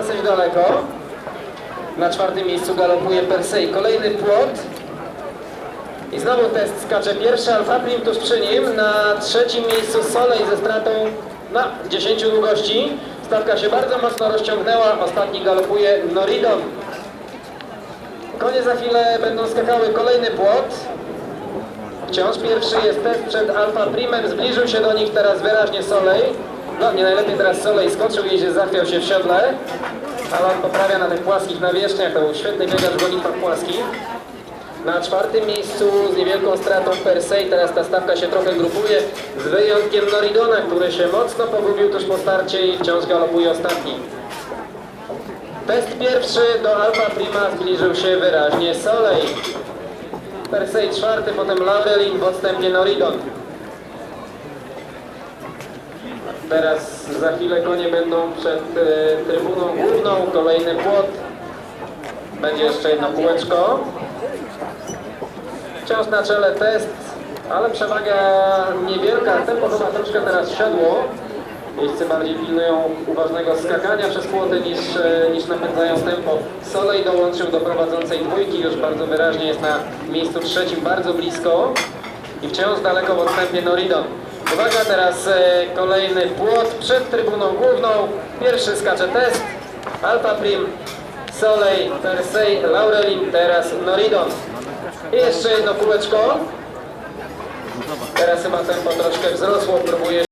Dosyć daleko. Na czwartym miejscu galopuje Persei. Kolejny płot. I znowu test skacze pierwszy Alfa Prim tuż przy nim. Na trzecim miejscu Solej ze stratą na 10 długości. Stawka się bardzo mocno rozciągnęła. Ostatni galopuje Noridon. Konie za chwilę będą skakały kolejny płot. Wciąż pierwszy jest test przed Alfa Primem. Zbliżył się do nich teraz wyraźnie Solej. No nie najlepiej teraz Solej skoczył i się zachwiał się w siodle. Ale on poprawia na tych płaskich nawierzchniach. To był świetny biegacz w gonitwach płaskich. Na czwartym miejscu z niewielką stratą Persei, teraz ta stawka się trochę grupuje, z wyjątkiem Noridona, który się mocno pogubił tuż po starcie i wciąż galopuje ostatni. Test pierwszy do Alfa Prima zbliżył się wyraźnie Solej. Persei czwarty, potem Laurelin w odstępie Noridon. Teraz za chwilę konie będą przed e, trybuną główną, kolejny płot. Będzie jeszcze jedno kółeczko. Wciąż na czele test, ale przewaga niewielka. Tempo chyba troszkę teraz siadło. Jeźdźcy bardziej pilnują uważnego skakania przez płoty niż, e, niż napędzają tempo. Solej dołączył do prowadzącej dwójki, już bardzo wyraźnie jest na miejscu trzecim, bardzo blisko. I wciąż daleko w odstępie Noridon. Uwaga, teraz e, kolejny płot przed trybuną główną. Pierwszy skacze test. Alfa Prim, Solej, Persei, Laurelin, teraz Noridon. I jeszcze jedno kółeczko. Teraz chyba tempo troszkę wzrosło, próbuje